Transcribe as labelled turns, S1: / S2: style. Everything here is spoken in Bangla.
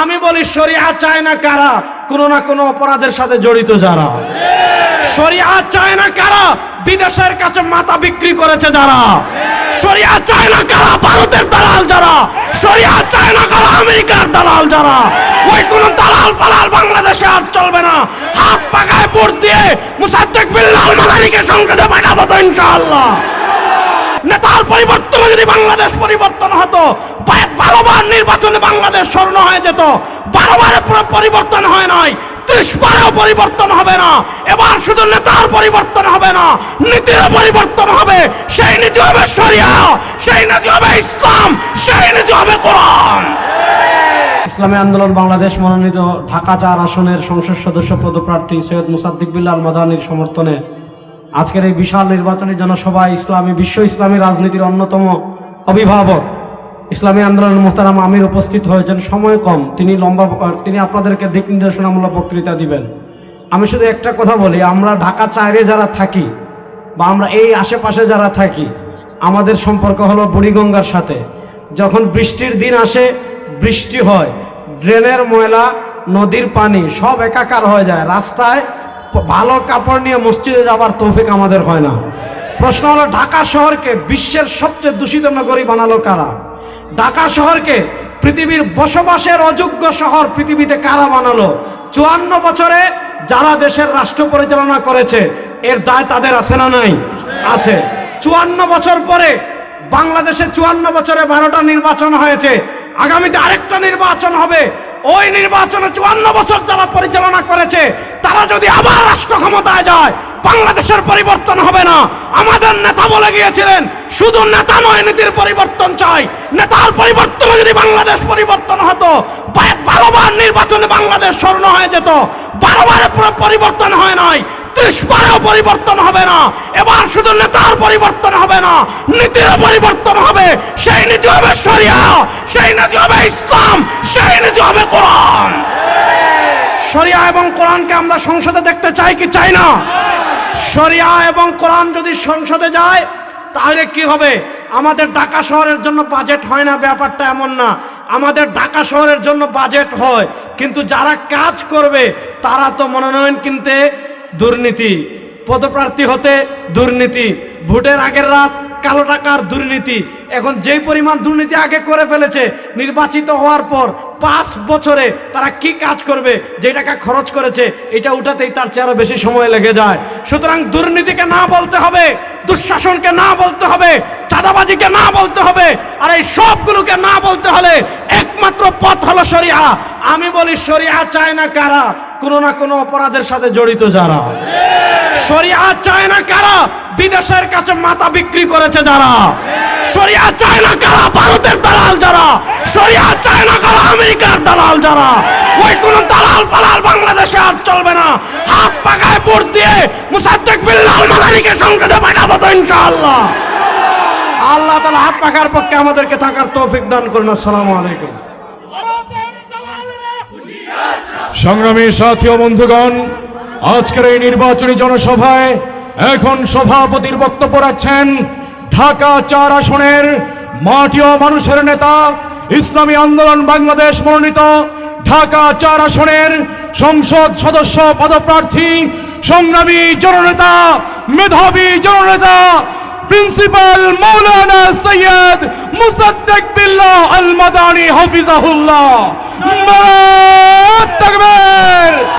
S1: আমি বলি শরিয়া চায় না কারা? কোনো না কোনো অপরাধের সাথে জড়িত যারা। শরিয়া চায় না কারা? বিদেশের কাছে মাথা বিক্রি করেছে যারা। শরিয়া চায় না কারা? ভারতের দালাল যারা। শরিয়া চায় না কারা? আমেরিকার দালাল যারা। ওই কোন দালাল ফালাল বাংলাদেশে আর চলবে না। হাত পাকায় ভোট দিয়ে মুসাদ্দেক বিল্লাল মাদানিকে সংসদে পাঠাবো তো ইনশাআল্লাহ। পরিবর্তনে যদি বাংলাদেশ পরিবর্তন হতো বারোবার নির্বাচনে বাংলাদেশ স্বর্ণ হয়ে যেত, বারোবারে পুরো পরিবর্তন হয় নাই ত্রিশ বারেও পরিবর্তন হবে না, এবার শুধু নেতার পরিবর্তন হবে না নীতির পরিবর্তন হবে, সেই নীতি হবে শরিয়া, সেই নীতি হবে ইসলাম, সেই নীতি হবে কোরআন। ইসলামী আন্দোলন বাংলাদেশ মনোনীত ঢাকা চার আসনের সংসদ সদস্য পদপ্রার্থী সৈয়দ মুসাদ্দিক বিল্লাল মাদানির সমর্থনে আজকের এই বিশাল নির্বাচনী জনসভায় ইসলামী, বিশ্ব ইসলামী রাজনীতির অন্যতম অভিভাবক। ইসলামী আন্দোলন মোহতারাম আমির উপস্থিত হয়েছেন। সময় কম। তিনি লম্বা, তিনি আপনাদেরকে দিক নির্দেশনামূলক বক্তৃতা দিবেন। আমি শুধু একটা কথা বলি, আমরা ঢাকা চাইরে যারা থাকি বা আমরা এই আশেপাশে যারা থাকি, আমাদের সম্পর্ক হলো বুড়িগঙ্গার সাথে। যখন বৃষ্টির দিন আসে, বৃষ্টি হয়, ড্রেনের ময়লা, নদীর পানি সব একাকার হয়ে যায়। রাস্তায় ভালো কাপড় নিয়ে মসজিদে যাবার তৌফিক আমাদের হয় না। প্রশ্ন হলো, ঢাকা শহরকে বিশ্বের সবচেয়ে দূষিত নগরী বানালো কারা? ঢাকা শহরকে পৃথিবীর বসবাসের অযোগ্য শহর পৃথিবীতে কারা বানালো? চুয়ান্ন বছরে যারা দেশের রাষ্ট্র পরিচালনা করেছে, এর দায় তাদের আছে না নাই? আছে। চুয়ান্ন বছর পরে বাংলাদেশে চুয়ান্ন বছরে বারোটা নির্বাচন হয়েছে। আগামীতে আরেকটা নির্বাচন হবে। ওই নির্বাচনে চুয়ান্ন বছর যারা পরিচালনা করেছে তারা যদি আবার রাষ্ট্র ক্ষমতায় যায় বাংলাদেশের পরিবর্তন হবে না। আমাদের নেতা বলে গিয়েছিলেন, শুধু নেতা নয়, নীতির পরিবর্তন চাই। নেতার পরিবর্তনে যদি বাংলাদেশ পরিবর্তন হতো বারোবার নির্বাচনে বাংলাদেশ স্বর্ণ হয়ে যেত। বারোবার পুরো পরিবর্তন হয় নাই ত্রিশ বারেও পরিবর্তন হবে না। এবার শুধু নেতার পরিবর্তন হবে না, নীতিরও পরিবর্তন হবে। সেই নীতি হবে শরিয়া, সেই নীতি হবে ইসলাম, সেই নীতি হবে কোরআন। শরিয়া এবং কোরআনকে আমরা সংসদে দেখতে চাই কি চাই না? শরিয়া এবং কোরআন যদি সংসদে যায়, তাহলে কি হবে? আমাদের ঢাকা শহরের জন্য বাজেট হয় না, ব্যাপারটা এমন না। আমাদের ঢাকা শহরের জন্য বাজেট হয়, কিন্তু যারা কাজ করবে, তারা তো মনোনয়ন কিনতে দুর্নীতি। পদপ্রার্থী হতে দুর্নীতি। ভোটের আগের রাত কালো টাকার দুর্নীতি। এখন যেই পরিমাণ দুর্নীতি আগে করে ফেলেছে, নির্বাচিত হওয়ার পর পাঁচ বছরে তারা কি কাজ করবে যে টাকা খরচ করেছে, এটা উঠাতেই তার চেয়ে আরও বেশি সময় লেগে যায়। সুতরাং দুর্নীতিকে না বলতে হবে, দুঃশাসনকে না বলতে হবে, চাঁদাবাজিকে না বলতে হবে আর এই সবগুলোকে না বলতে হলে একমাত্র পথ হলো শরিয়া। আমি বলি শরিয়া চায় না কারা? কোনো না কোনো অপরাধের সাথে জড়িত যারা। শরিয়া চায় না কারা? বিদেশের কাছে মাথা বিক্রি করেছে যারা। শরিয়া চায় না কারা? ভারতের দালাল যারা। শরিয়া চায় না কারা? আমেরিকার দালাল যারা। ওই কোন দালাল ফালাল বাংলাদেশে আর চলবে না। হাত পাকায় ভোট দিয়ে মুসাদ্দেক বিল্লাল মাদানিকে সংসদে পাঠাবো তো ইনশাআল্লাহ। আল্লাহ তালা হাত পাকার পক্ষে আমাদেরকে থাকার তৌফিক দান করুন। আসসালামু আলাইকুম।
S2: সংগ্রামী সাথী ও বন্ধুগণ, আজকের এই নির্বাচনী জনসভায় এখন সভাপতির বক্তব্য রাখছেন ঢাকা চার আসনের মাটি ও মানুষের নেতা, ইসলামী আন্দোলন বাংলাদেশ মনোনীত ঢাকা চার আসনের সংসদ সদস্য, পদপ্রার্থী, সংগ্রামী জননেতা, মেধাবী জননেতা প্রিন্সিপাল মৌলানা সৈয়দ মুসাদ্দেক বিল্লাহ আল মাদানি হাফিজাহুল্লাহ তকবীর